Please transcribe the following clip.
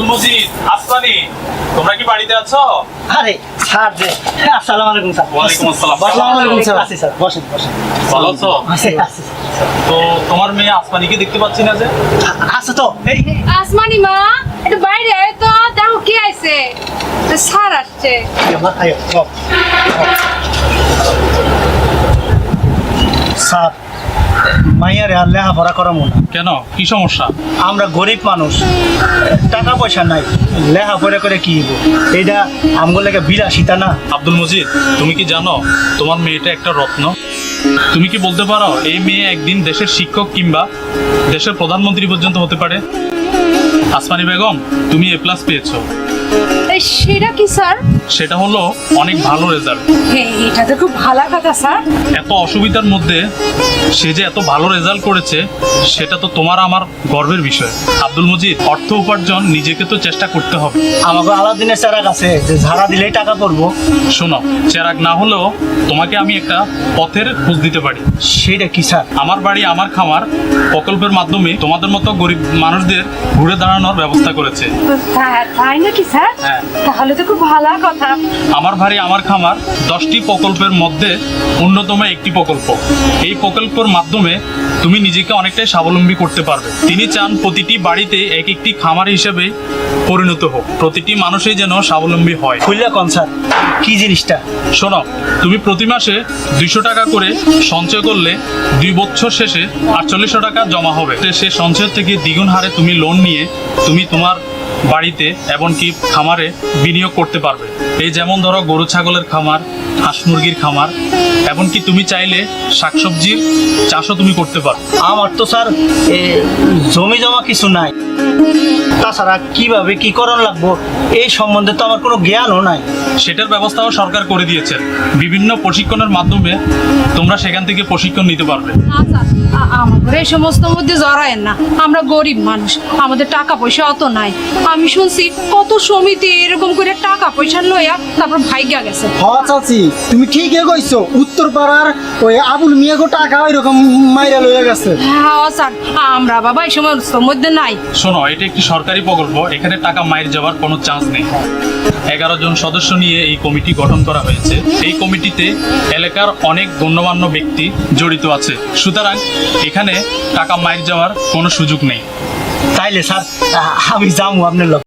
আব্দুল মজিদ আসমানি তোমরা কি বাড়িতে আছো? আরে স্যার যে আসসালামু আলাইকুম স্যার। ওয়ালাইকুম আসসালাম। আসসালামু আলাইকুম স্যার। আছি স্যার বসেন বসেন। ভালো আছো? আছি আছি তো তোমার মেয়ে আসমানিকে দেখতে পাচ্ছি না যে? আছে তো। এই আসমানি মা একটু বাইরে আয় তো দেখো কে আইছে। স্যার আসছে। আমার আয় স্যার আর লেখাপড়া করা মনে কেন? কি সমস্যা? আমরা গরিব মানুষ টাকা পয়সা নাই লেখাপড়া করে কি হইব? এইটা আমগুলো লেগে বিলাসিতা না। আব্দুল মজিদ তুমি কি জানো তোমার মেয়েটা একটা রত্ন? তুমি কি বলতে পারো এই মেয়ে একদিন দেশের শিক্ষক কিংবা দেশের প্রধানমন্ত্রী পর্যন্ত হতে পারে? আসমানি বেগম তুমি এ প্লাস পেয়েছ। সেটা কি স্যার? সেটা হলো অনেক ভালো রেজাল্ট এটা তো খুব ভালো কথা স্যার। এত অসুবিধার মধ্যে সে যে এত ভালো রেজাল্ট করেছে সেটা তো তোমার আমার গর্বের বিষয়। আব্দুল মজিদ অর্থ উপার্জন নিজেকে তো চেষ্টা করতে হবে। আমাকে আলাদিনের চারাক আছে যে ঝাড়া দিলেই টাকা পড়ব শোনো চেরাক না হলেও তোমাকে আমি একটা পথের খোঁজ দিতে পারি। সেটা কি স্যার? আমার বাড়ি আমার খামার প্রকল্পের মাধ্যমে তোমাদের মতো গরিব মানুষদের ঘুরে দাঁড়ানোর ব্যবস্থা করেছে। তাই নাকি স্যার? হ্যাঁ। তাহলে তো খুব ভালো কথা। আমার বাড়ি আমার খামার দশটি প্রকল্পের মধ্যে অন্যতম একটি প্রকল্প। এই প্রকল্পের মাধ্যমে তুমি নিজেকে অনেকটাই স্বাবলম্বী করতে পারবে। তিনি চান প্রতিটি বাড়িতে এক একটি খামার হিসেবে পরিণত হোক। প্রতিটি মানুষই যেন স্বাবলম্বী হয়। খুললে কন স্যার কি জিনিসটা? শোনো তুমি প্রতি মাসে দুইশো টাকা করে সঞ্চয় করলে দুই বছর শেষে আটচল্লিশশো টাকা জমা হবে। তো সে সঞ্চয় থেকে দ্বিগুণ হারে তুমি লোন নিয়ে তুমি তোমার বাড়িতে এমনকি খামারে বিনিয়োগ করতে পারবে। এই যেমন ধরো গরু ছাগলের খামার হাঁস মুরগির খামার। এমনকি তুমি চাইলে শাকসবজির চাষও তুমি করতে পারো। আমার তো স্যার এ, জমি জমা কিছু নাই। তাছাড়া কীভাবে কি করণ লাগবো এই সম্বন্ধে তো আমার কোনো জ্ঞানও নাই। সেটার ব্যবস্থাও সরকার করে দিয়েছে। বিভিন্ন প্রশিক্ষণের মাধ্যমে তোমরা সেখান থেকে প্রশিক্ষণ নিতে পারবে। আচ্ছা আ- আমাদের এই সমস্ত মধ্যে জড়ায়েন না। আমরা গরিব মানুষ আমাদের টাকা পয়সা অত নাই। আমি শুনছি কত সমিতি এরকম করে টাকা পয়সা লইয়া তারপর ভাইগা গেছে। হ চাচি। তুমি ঠিকই কইছো উত্তর পাড়ার ওই আবুল মিয়াগো টাকা ওইরকম মাইরা লইয়া গেছে। হ্যাঁ স্যার আমরা বাবা এই সমস্ত মধ্যে নাই। শোনো এটা একটি সরকারি প্রকল্প এখানে টাকা মায়ের যাওয়ার কোনো চান্স নেই। এগারো জন সদস্য নিয়ে এই কমিটি গঠন করা হয়েছে। এই কমিটিতে এলাকার অনেক গণ্যমান্য ব্যক্তি জড়িত আছে। সুতরাং এখানে টাকা মায়ের যাওয়ার কোনো সুযোগ নেই। তাইলে স্যার আমি যাব আপনার লোক